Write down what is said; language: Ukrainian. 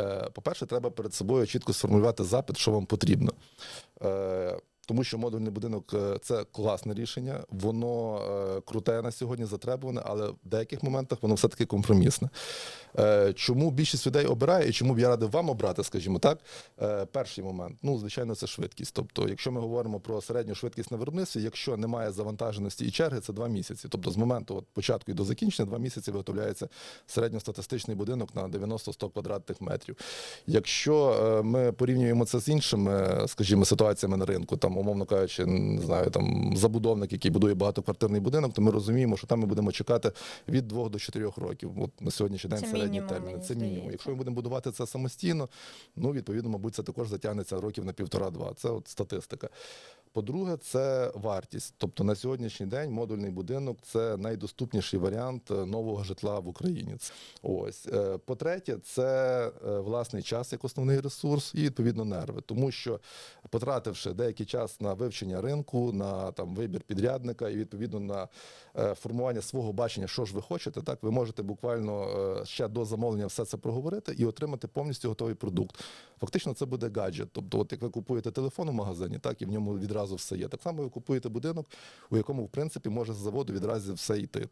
Е, По-перше, треба перед собою чітко сформулювати запит, що вам потрібно. Тому що модульний будинок е, це класне рішення, воно е, круте на сьогодні, затребуване, але в деяких моментах воно все-таки компромісне. Е, Чому більшість людей обирає і чому б я радив вам обрати, скажімо так, перший момент, ну звичайно, це швидкість. Тобто, якщо ми говоримо про середню швидкість на виробництві, якщо немає завантаженості і черги, це два місяці. Тобто, з моменту от, початку і до закінчення два місяці виготовляється середньостатистичний будинок на 90-100 квадратних метрів. Якщо ми порівнюємо це з іншими, скажімо, ситуаціями на ринку, там, умовно кажучи, не знаю, там забудовник, який будує багатоквартирний будинок, то ми розуміємо, що там ми будемо чекати від 2 до 4 років. От на сьогоднішній день Це середній термін. терміни. Це мінімум. здається. Якщо ми будемо будувати це самостійно, ну відповідно, мабуть, це також затягнеться років на півтора-два. Це от статистика. По-друге, це вартість. Тобто на сьогоднішній день модульний будинок це найдоступніший варіант е, нового житла в Україні. Ось Е, по-третє, це е, власний час як основний ресурс, і відповідно нерви, тому що потративши деякий час на вивчення ринку, на там вибір підрядника і відповідно на формування свого бачення, що ж ви хочете, так ви можете буквально ще до замовлення все це проговорити і отримати повністю готовий продукт. Фактично, це буде гаджет. Тобто, от як ви купуєте телефон у магазині, так і в ньому відразу все є. Так само ви купуєте будинок, у якому в принципі може з заводу відразу все йти.